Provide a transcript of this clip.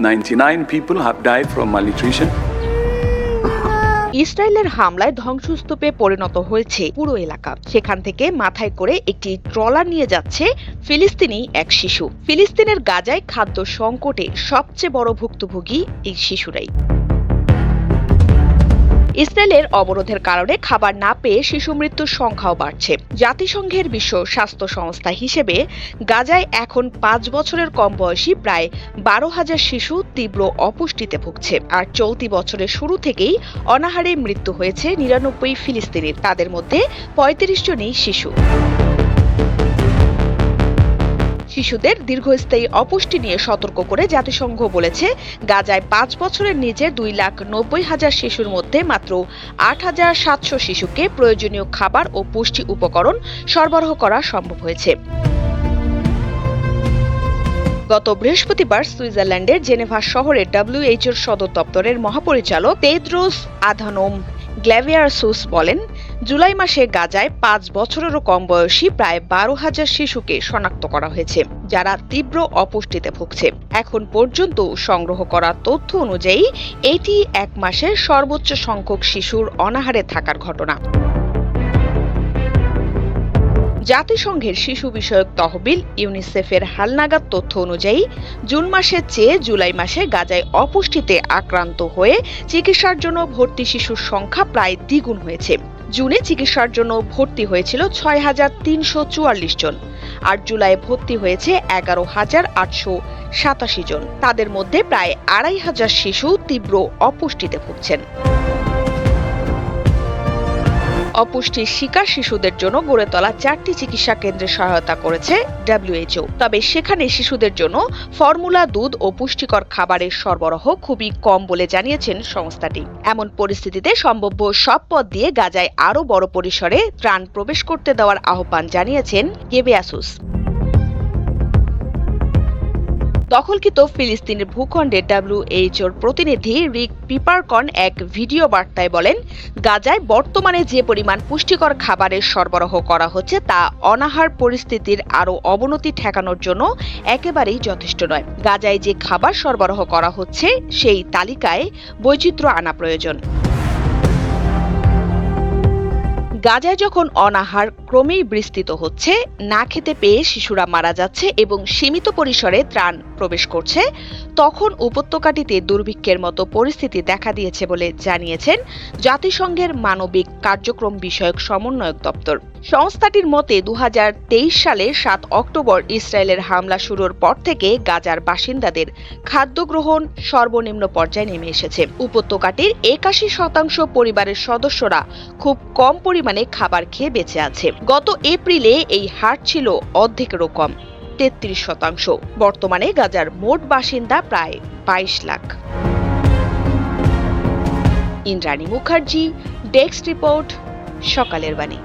99 people have died from malnutrition. ইসরায়েলের হামলায় ধ্বংসস্তূপে পরিণত হয়েছে পুরো এলাকা। সেখান থেকে মাথায় করে একটি ট্রলার নিয়ে যাচ্ছে ফিলিস্তিনি এক শিশু। ফিলিস্তিনের গাজায় খাদ্য সংকটে সবচেয়ে বড় ভুক্তভোগী এই শিশুরাই। ইসরায়েলের অবরোধের কারণে খাবার না পেয়ে শিশু মৃত্যুর সংখ্যাও বাড়ছে। জাতিসংঘের বিশ্ব স্বাস্থ্য সংস্থা হিসেবে গাজায় এখন পাঁচ বছরের কম বয়সী প্রায় বারো হাজার শিশু তীব্র অপুষ্টিতে ভুগছে। আর চলতি বছরের শুরু থেকেই অনাহারে মৃত্যু হয়েছে নিরানব্বই ফিলিস্তিনির। তাদের মধ্যে পঁয়ত্রিশ জনই শিশু। শিশুদের দীর্ঘস্থায়ী অপুষ্টি নিয়ে সতর্ক করে জাতিসংঘ বলেছে, গাজায় পাঁচ বছরের নিচে দুই লাখ নব্বই হাজার শিশুর মধ্যে মাত্র আট হাজার সাতশো শিশুকে প্রয়োজনীয় খাবার ও পুষ্টি উপকরণ সরবরাহ করা সম্ভব হয়েছে। গত বৃহস্পতিবার সুইজারল্যান্ডের জেনেভা শহরে ডাব্লিউএইচওর সদর দপ্তরের মহাপরিচালক তেদ্রোস আধানোম গ্ল্যাভিয়ারসুস বলেন জুলাই মাসে গাজায় পাঁচ বছরেরও কম বয়সী প্রায় বারো হাজার শিশুকে শনাক্ত করা হয়েছে, যারা তীব্র অপুষ্টিতে ভুগছে। এখন পর্যন্ত সংগ্রহ করা তথ্য অনুযায়ী, এটি এক মাসের সর্বোচ্চ সংখ্যক শিশুর অনাহারে থাকার ঘটনা। জাতিসংঘের শিশু বিষয়ক তহবিল ইউনিসেফের হালনাগাদ তথ্য অনুযায়ী, জুন মাসের চেয়ে জুলাই মাসে গাজায় অপুষ্টিতে আক্রান্ত হয়ে চিকিৎসার জন্য ভর্তি শিশুর সংখ্যা প্রায় দ্বিগুণ হয়েছে। জুনে চিকিৎসার জন্য ভর্তি হয়েছিল ছয় হাজার তিনশো চুয়াল্লিশ জন, আর জুলাই ভর্তি হয়েছে এগারো হাজার আটশো সাতাশি জন। তাদের মধ্যে প্রায় আড়াই হাজার শিশু তীব্র অপুষ্টিতে ভুগছেন। অপুষ্টির শিকার শিশুদের জন্য গড়ে তোলা চারটি চিকিৎসা কেন্দ্রে সহায়তা করেছে ডাব্লিউএইচও তবে সেখানে শিশুদের জন্য ফর্মুলা দুধ ও পুষ্টিকর খাবারের সরবরাহ খুবই কম বলে জানিয়েছেন সংস্থাটি। এমন পরিস্থিতিতে সম্ভাব্য সব পথ দিয়ে গাজায় আরও বড় পরিসরে ত্রাণ প্রবেশ করতে দেওয়ার আহ্বান জানিয়েছেন গেবেয়াসুস। দখলকৃত ফিলিস্তিনের ভূখণ্ডে ডাব্লিউএইচওর প্রতিনিধি রিক পিপারকন এক ভিডিও বার্তায় বলেন, গাজায় বর্তমানে যে পরিমাণ পুষ্টিকর খাবারের সরবরাহ করা হচ্ছে তা অনাহার পরিস্থিতির আরও অবনতি ঠেকানোর জন্য একেবারেই যথেষ্ট নয়। গাজায় যে খাবার সরবরাহ করা হচ্ছে, সেই তালিকায় বৈচিত্র্য আনা প্রয়োজন। গাজায় যখন অনাহার, ক্রমেই বিস্তৃত হচ্ছে। না খেতে পেয়ে শিশুরা মারা যাচ্ছে এবং সীমিত পরিসরে ত্রাণ প্রবেশ করছে। তখন উপত্যকাটিতে দুর্ভিক্ষের মতো পরিস্থিতি দেখা দিয়েছে বলে জানিয়েছেন জাতিসংঘের মানবিক কার্যক্রম বিষয়ক সমন্বয়ক দপ্তর। সংস্থাটির মতে দু হাজার তেইশ সালে সাত অক্টোবর ইসরায়েলের হামলা শুরুর পর থেকে গাজার বাসিন্দাদের খাদ্য গ্রহণ সর্বনিম্ন পর্যায়ে নেমে এসেছে। উপত্যকাটির একাশি শতাংশ পরিবারের সদস্যরা খুব কম পরিমাণে খাবার খেয়ে বেঁচে আছে। গত এপ্রিলে এই হার ছিল অর্ধেকেরও কম, তেত্রিশ শতাংশ। বর্তমানে গাজার মোট বাসিন্দা প্রায় বাইশ lakh. Indrani Mukherjee, desk report, Sakaler Bani.